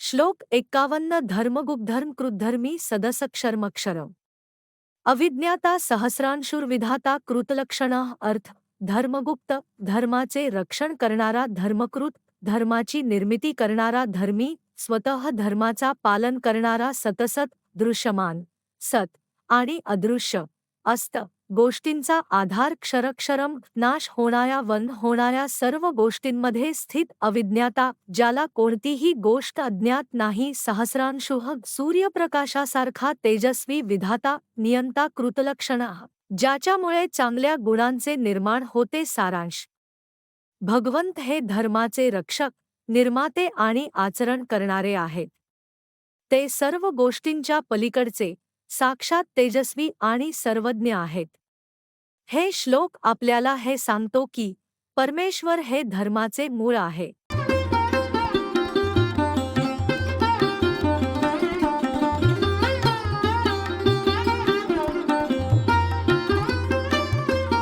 श्लोक एक्कावन्न धर्मगुप्धर्म कृद्धर्मी सदसक्षर्मक्षर। अविज्ञाता सहस्रांशुर्विधाता कृतलक्षण अर्थ धर्मगुप्त धर्माचे रक्षण करणारा धर्मकृत धर्माची निर्मिती करणारा धर्मी स्वतः धर्माचा पालन करणारा सतसत दृश्यमान सत आणि अदृश्य. अस्त. गोष्टींचा आधार क्षरक्षरम नाश होणाऱ्या वन होणाऱ्या सर्व गोष्टींमध्ये स्थित अविज्ञाता ज्याला कोणतीही गोष्ट अज्ञात नाही सहस्रांशुह सूर्यप्रकाशासारखा तेजस्वी विधाता नियंता कृतलक्षण ज्याच्यामुळे चांगल्या गुणांचे निर्माण होते सारांश. भगवंत हे धर्माचे रक्षक निर्माते आणि आचरण करणारे आहेत. ते सर्व गोष्टींच्या पलीकडचे साक्षात तेजस्वी आणि सर्वज्ञ आहेत. हे श्लोक आपल्याला हे सांगतो की परमेश्वर हे धर्माचे मूळ आहे.